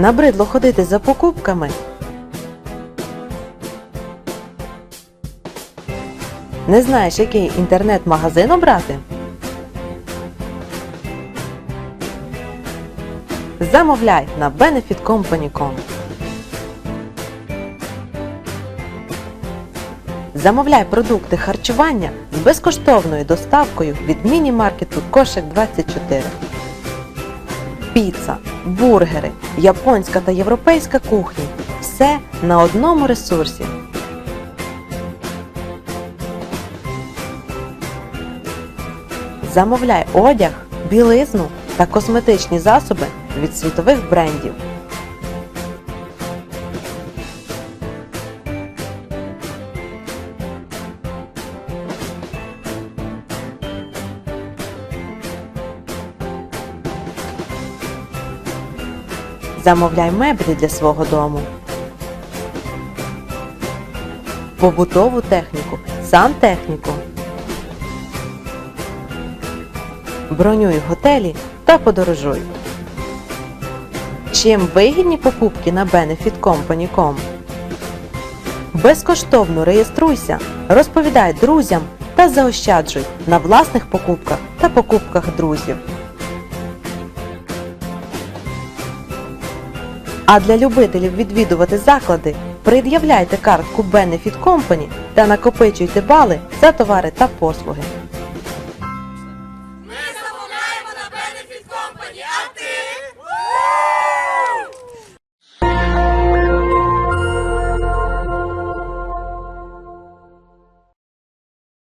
Набридло ходити за покупками? Не знаєш, який інтернет-магазин обрати? Замовляй на benefitcompany.com. Замовляй продукти харчування з безкоштовною доставкою від міні-маркету Кошик 24. Піца, бургери, японська та європейська кухні. Все на одному ресурсі. Замовляй одяг, білизну та косметичні засоби від світових брендів. Замовляй меблі для свого дому. Побутову техніку, сантехніку. Бронюй готелі та подорожуй. Чим вигідні покупки на benefitcompany.com? Безкоштовно реєструйся, розповідай друзям та заощаджуй на власних покупках та покупках друзів. А для любителів відвідувати заклади пред'являйте картку Benefit Company та накопичуйте бали за товари та послуги.